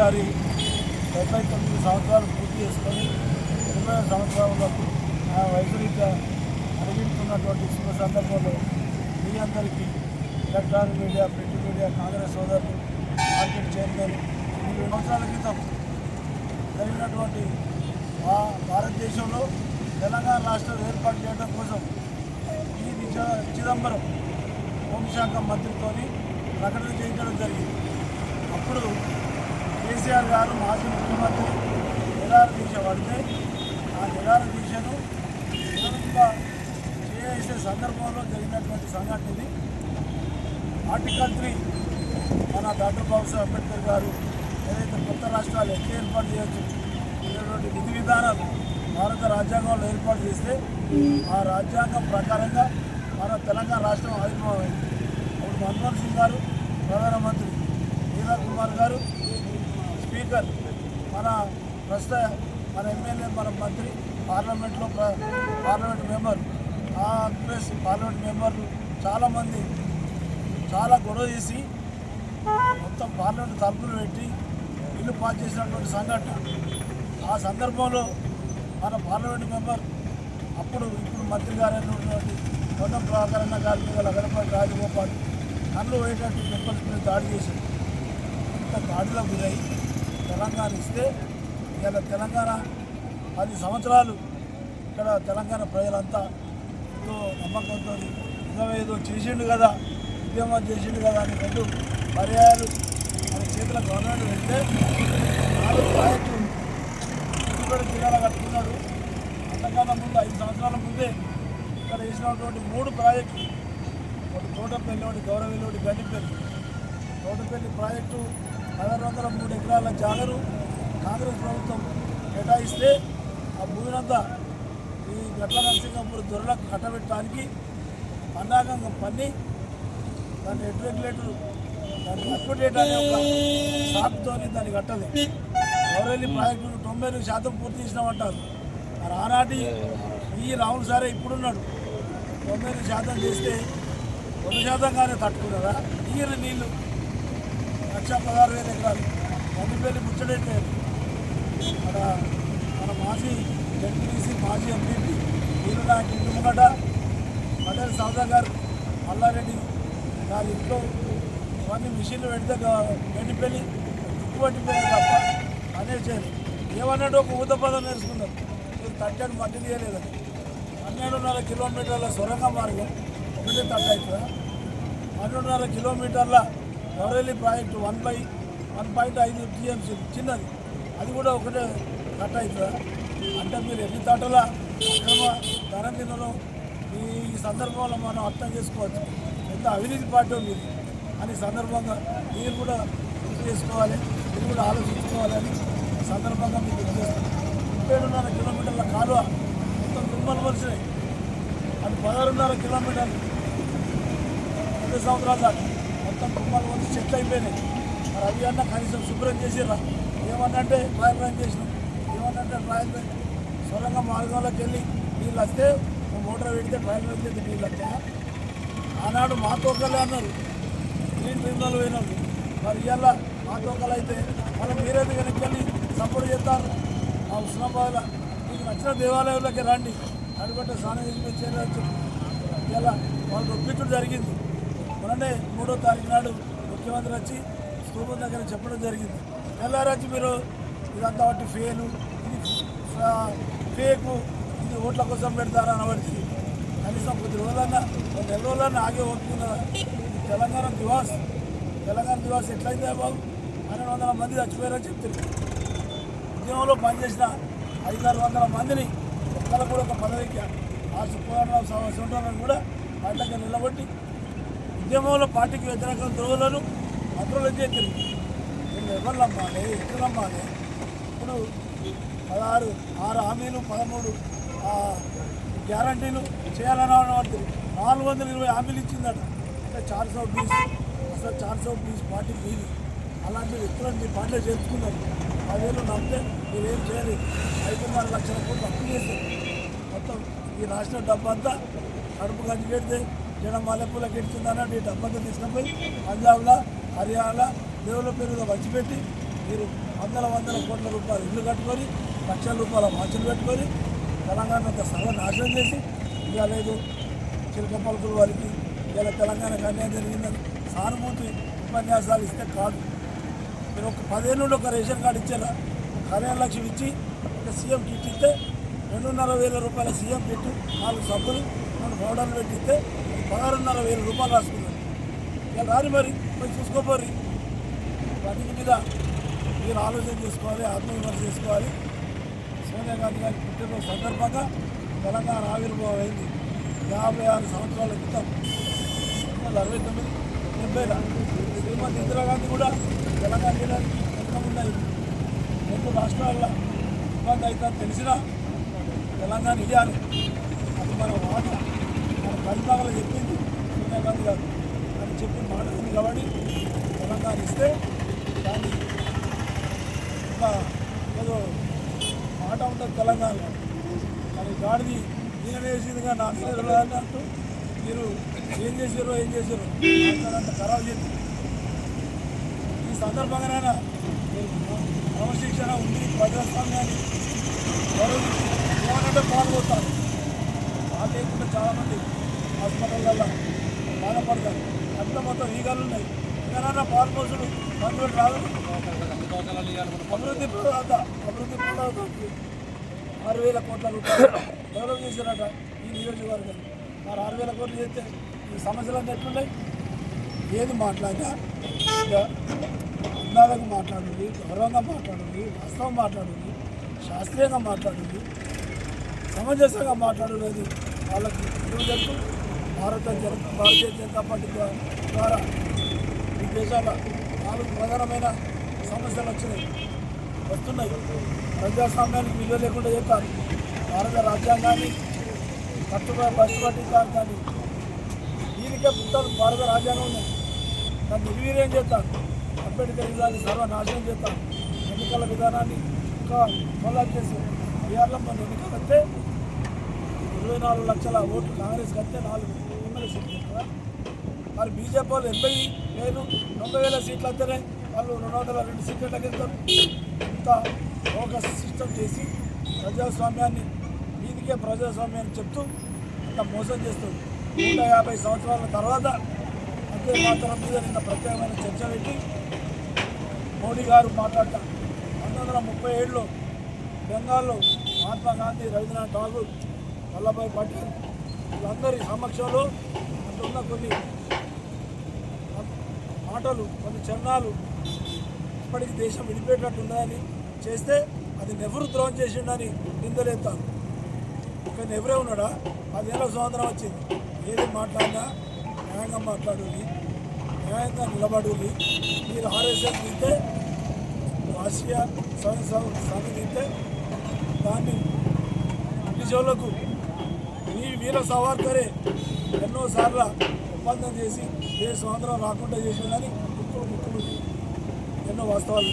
గారి డెబ్బై తొమ్మిది సంవత్సరాలు పూర్తి చేసుకొని ఇరవై సంవత్సరాలకు ఆ వయసు రీత్యా అడిగిస్తున్నటువంటి శుభ సందర్భంలో మీ అందరికీ electronic media print media Congress సోదరులు మార్కెట్ చైర్మన్ రెండు సంవత్సరాల క్రితం జరిగినటువంటి మా భారతదేశంలో తెలంగాణ రాష్ట్రం ఏర్పాటు చేయడం కోసం ఈ నిజ చిదంబరం హోంశాఖ మంత్రితో ప్రకటన చేయించడం జరిగింది. అప్పుడు కేసీఆర్ గారు మాజీ ముఖ్యమంత్రి నిరార దీక్ష పడితే ఆ నిరార దీక్షను విరమింప చేసే సందర్భంలో జరిగినటువంటి సంఘటన ఇది ఆర్టికల్ త్రీ మన డాక్టర్ బాబాసాహెబ్ అంబేద్కర్ గారు ఏదైతే కొత్త రాష్ట్రాలు ఎట్లా ఏర్పాటు చేయొచ్చు ఇటువంటి విధి విధానాలు భారత రాజ్యాంగంలో ఏర్పాటు చేస్తే ఆ రాజ్యాంగం ప్రకారంగా మన తెలంగాణ రాష్ట్రం ఆవిర్భావమైంది. అప్పుడు మన్మోహన్ సింగ్ గారు ప్రధానమంత్రి నీరా కుమార్ గారు స్పీకర్ మన ప్రస్తుత మన ఎమ్మెల్యే మన మంత్రి పార్లమెంట్లో పార్లమెంట్ మెంబర్ కాంగ్రెస్ పార్లమెంట్ మెంబర్లు చాలామంది చాలా గొడవ చేసి మొత్తం పార్లమెంట్ తలుపులు పెట్టి ఇల్లు పాస్ చేసినటువంటి సంఘటన. ఆ సందర్భంలో మన పార్లమెంట్ మెంబర్ అప్పుడు ఇప్పుడు మంత్రి గారు అయినటువంటి కొండం ప్రభాకరణ గారి మీద లగడపాటి రాజగోపాల్ కళ్ళు పోయేటట్టు పెప్పల్స్ మీద దాడి చేశారు. ఇంత దాడిలో గురయ్యి తెలంగాణ ఇస్తే ఇవాళ తెలంగాణ పది సంవత్సరాలు ఇక్కడ తెలంగాణ ప్రజలంతా ఎంతో నమ్మకంతో ఇంకా ఏదో చేసిండు కదా ఉద్యమం చేసిండు కదా అని రెండు పర్యాయాలు మన చేతుల గవర్నమెంట్ వెళ్తే నాలుగు ప్రాజెక్టులు కూడా జిల్లాలో కట్టుకున్నాడు అంతకన్నా ముందు ఐదు సంవత్సరాల ముందే ఇక్కడ వేసినటువంటి మూడు ప్రాజెక్టులు ఒకటి తోటపల్లి ఒకటి గౌరవల్లి ఒకటి గడ్డిపల్లి. తోటపల్లి ప్రాజెక్టు పదహారు వందల మూడు ఎకరాల జాగరు కాంగ్రెస్ ప్రభుత్వం కేటాయిస్తే ఆ భూమినంతా ఈ గట్ల నరసింహపూర్ దొరలకు కట్టబెట్టడానికి పన్నాగంగా పన్ని దాన్ని హెడ్ రెగ్యులేటర్ దాన్ని అక్విడేట్ అనే ఒక షాప్తో దాన్ని కట్టదు గౌరవల్లి ప్రాజెక్టు తొంభై ఎనిమిది శాతం పూర్తి చేసినామంటారు. మరి ఆనాటి ఈ రాహుల్ సారే ఇప్పుడున్నాడు. తొంభై ఎనిమిది శాతం చేస్తే రెండు శాతం కానీ తట్టుకున్నారా? నీళ్ళు నీళ్ళు లక్ష పదహారు వేల ఎకరాలు. మందిపల్లి ముచ్చడైపోయారు మన మన మాజీ ఎంపీసీ మాజీ ఎంపీపీ వీళ్ళు నాకు ఇంటి ముంగట పటేల్ సౌదా గారు మల్లారెడ్డి గారి ఇంట్లో ఇవన్నీ మిషన్లు పెడితే గడ్డిపల్లి దిక్కుబట్టిపోయారు తప్ప అనే చేయలేదు ఏమన్నాడు? ఒక ఊత పదం నేర్చుకున్నారు. మీరు తట్టని మట్టి తీయలేదని. పన్నెండున్నర కిలోమీటర్ల సొరంగ మార్గం. ఒకటి తట్ట అవుతుందా? పన్నెండున్నర కిలోమీటర్ల Gourelli project one by one point ఐదు టీఎంసీ చిన్నది. అది కూడా ఒకటే కట్ అవుతుందా? అంటే మీరు ఎన్ని తటల అక్రమ ధనం తినడం ఈ సందర్భంలో మనం అర్థం చేసుకోవచ్చు. ఎంత అవినీతి పార్టీ ఉంది అని సందర్భంగా మీరు కూడా గుర్తు చేసుకోవాలి. మీరు కూడా ఆలోచించుకోవాలని సందర్భంగా మీకు గుర్తు చేస్తాను ముప్పేడున్నర కిలోమీటర్ల కాలువ మొత్తం దుమ్మలు మలిసినాయి అది పదహారున్నర కిలోమీటర్లు. రెండు సంవత్సరాల దాకా మొత్తం కుటుంబాలు వచ్చి చెట్లు అయిపోయినాయి. మరి అవి అన్న కనీసం శుభ్రం చేసిరా ఏమన్నంటే ట్రయల్ రైన్ చేసినాం. ఏమన్నంటే ట్రయల్ రైన్ సొరంగ మార్గంలోకి వెళ్ళి నీళ్ళు వస్తే మోటార్ పెడితే ట్రయల్ రైన్ చేస్తే నీళ్ళు వస్తాయా? ఆనాడు మా తోకలే అన్నారు. గ్రీన్ ట్రిబ్యునల్ పోయినాం మరి ఇవాళ మా తోకలు అయితే మనం మీరేది వెనక్కి వెళ్ళి సపోర్ట్ చేస్తారు? ఆ ఉస్మాబాద్లో మీకు నచ్చిన దేవాలయంలోకి రండి. అడుగుంటే స్నానం చేసి చేయవచ్చు ఇలా వాళ్ళు ఒప్పించడం జరిగింది. మొన్ననే మూడో తారీఖు నాడు ముఖ్యమంత్రి వచ్చి స్థూపం దగ్గర చెప్పడం జరిగింది. తెల్లారొచ్చి మీరు ఇదంతా ఒకటి ఫేలు ఇది ఫేకు ఇది ఓట్ల కోసం పెడతారా అనబడి కనీసం కొద్ది రోజులన్నా ఒక నెల రోజులన్నా ఆగే ఓటుకున్నదా తెలంగాణ దివాస్ తెలంగాణ దివాస్ ఎట్లయితే బాబు? పన్నెండు వందల మంది చచ్చిపోయారని చెప్తున్నారు. ఉద్యమంలో పనిచేసిన ఐదారు వందల మందిని ఒక్కరు కూడా ఒక పదవికి ఆ సుబ్రహ్మణ్యం సొంటాలను కూడా పంటకి నిలబట్టి ఉద్యమంలో పార్టీకి వ్యతిరేక ద్రోహులను మంత్రులు చేద్దరు నేను ఎవరు నమ్మాలి? ఎట్లు నమ్మాలి? ఇప్పుడు పదహారు ఆరు హామీలు పదమూడు గ్యారంటీలు చేయాలని పడుతుంది నాలుగు వందల ఇరవై హామీలు ఇచ్చిందట. అంటే చార్ సో బీస్ అసలు చార్ సో బీస్ పార్టీ మీది. అలాంటి వ్యక్తులను మీ పార్టీలో చేర్చుకున్నారు. పదివేలు నమ్మితే మీరేం చేయాలి? చేయలేదు ఐదున్నర లక్షల కోట్లు అప్పు చేశారు. మొత్తం ఈ రాష్ట్ర డబ్బంతా కడుపు గంజి పెడితే జనం మల్లెపూలకి ఎడుతుంది ఈ డబ్బంతా తీసుకుపోయి పంజాబ్లో హర్యానా దేవుళ్ళ పేరుగా వచ్చిపెట్టి మీరు వందల వందల కోట్ల రూపాయలు ఇల్లు కట్టుకొని లక్షల రూపాయల మార్చులు పెట్టుకొని తెలంగాణ అంతా సర్వనాశనం చేసి ఇక లేదు చిలక పలుకుల వారికి ఇలా తెలంగాణకు అన్యాయం జరిగిందని సానుభూతి ఉపన్యాసాలు ఇస్తే కాదు. మీరు ఒక పదిహేను నుండి ఒక రేషన్ కార్డు ఇచ్చారా? కళ్యాణ లక్ష్యం ఇచ్చి ఒక సీఎం కిట్ ఇస్తే రెండున్నర వేల రూపాయల సీఎం కిట్ నాలుగు సబ్బులు నాలుగు మోడల్ పెట్టిస్తే పదహారున్నర వేల రూపాయలు రాసుకున్నాను ఇక రాని మరి పోయి చూసుకోపోరి వాటి మీద మీరు ఆలోచన చేసుకోవాలి ఆత్మవిమర్శ చేసుకోవాలి. సోనియా గాంధీ గారి పుట్టినరోజు సందర్భంగా తెలంగాణ ఆవిర్భావం అయింది. యాభై ఆరు సంవత్సరాల క్రితం అరవై తొమ్మిది డెబ్బైల శ్రీమతి ఇందిరాగాంధీ కూడా తెలంగాణ తీయడానికి వెనుకమున్నాయి రెండు రాష్ట్రాల్లో ఇబ్బంది అవుతుందని తెలిసినా తెలంగాణ ఇవ్వాలి అది మన మాట మన చెప్పింది సోనియా గాంధీ గారు. అని చెప్పిన మాట ఉంది కాబట్టి తెలంగాణ ఇస్తే దాన్ని ఒక ఏదో మాట ఉంటుంది తెలంగాణలో. కానీ గాడిది ఈయన వేసిందిగా నాకు తెలియదు అన్నట్టు మీరు ఏం చేశారో ఏం చేశారో అంత ఖరాబ్ చేసి ఈ సందర్భంగానైనా క్రమశిక్షణ ఉంది ప్రజాస్వామ్యాన్ని. గౌరవించి ఏమనంటే పాల్గొతారు వాళ్ళు లేకుండా చాలామంది హాస్పిటళ్ళల్లో బాధపడతారు ఎంత మొత్తం ఈగలు ఉన్నాయి. ఇంకా పోసులు మందులు రాదు. అభివృద్ధి ప్రదాత అభివృద్ధి ప్రదాతకి ఆరు వేల కోట్ల రూపాయలు డెవలప్ చేశారట ఈ నియోజకవర్గం. మరి ఆరు వేల కోట్లు చేస్తే ఈ సమస్యలన్నీ ఎట్లున్నాయి? ఏది మాట్లాడినా అందాలకు మాట్లాడండి గౌరవంగా మాట్లాడండి వాస్తవం మాట్లాడండి శాస్త్రీయంగా మాట్లాడండి సమంజసంగా మాట్లాడలేదు వాళ్ళకి జరుగుతుంది భారత జన భారతీయ జనతా పార్టీ ద్వారా ఈ దేశాల నాలుగు ప్రధానమైన సమస్యలు వచ్చినాయి. వస్తున్నాయి. ప్రజాస్వామ్యానికి విలువ లేకుండా చెప్పారు భారత రాజ్యాంగాన్ని కట్టుబడి కట్టుబట్టి కానీ దీనికే పుట్టాలు భారత రాజ్యాంగం. ఉన్నాయి దాన్ని నిర్వీర్యం చేస్తారు. అంబేద్కర్ విధాన్ని సర్వనాశనం చేస్తారు. ఎన్నికల విధానాన్ని ఇంకా కొల్లా చేసి బీహార్లో మన ఎన్నికలు వస్తే ఇరవై నాలుగు లక్షల ఓట్లు కాంగ్రెస్ కడితే నాలుగు. సీట్లు కదా మరి బీజేపీ వాళ్ళు ఎనభై వేలు తొంభై వేల సీట్లు అంతేనే వాళ్ళు రెండు వందల రెండు సీట్ల కింద ఇంత ఒక సిస్టమ్ చేసి ప్రజాస్వామ్యాన్ని దీనికే ప్రజాస్వామ్యాన్ని చెప్తూ అంత మోసం చేస్తుంది. నూట యాభై సంవత్సరాల తర్వాత అంతే మాత్రం మీద నిన్న ప్రత్యేకమైన చర్చ పెట్టి మోడీ గారు మాట్లాడతారు పంతొమ్మిది వందల ముప్పై ఏడులో బెంగాల్లో మహాత్మా గాంధీ రవీంద్రనాథ్ ఠాగూర్ వల్లభాయ్ పటేల్ వీళ్ళందరి సమక్షంలో అందున్న కొన్ని మాటలు కొన్ని చరణాలు ఇప్పటికి దేశం విడిపోయేటట్టు ఉన్నదని చేస్తే అది నెహ్రూ ద్రోహం చేసిండని నిందలేస్తాను ఇక్కడ నెహ్రూ ఉన్నాడా? పదేళ్ళ స్వాతంత్రం వచ్చింది. ఏది మాట్లాడినా న్యాయంగా మాట్లాడుని న్యాయంగా నిలబడుని మీరు ఆర్ఎస్ఎస్ తింటే రాష్ట్రీయ స్వయం సమితి తింటే దాన్ని బ్రిటిషోళ్ళకు మీ వీర సవార్కరే ఎన్నోసార్లు ఒప్పందం చేసి దేశ స్వాతంత్రం రాకుండా చేసిందని ఇప్పుడు ముఖ్యమంత్రి ఎన్నో వాస్తవాలు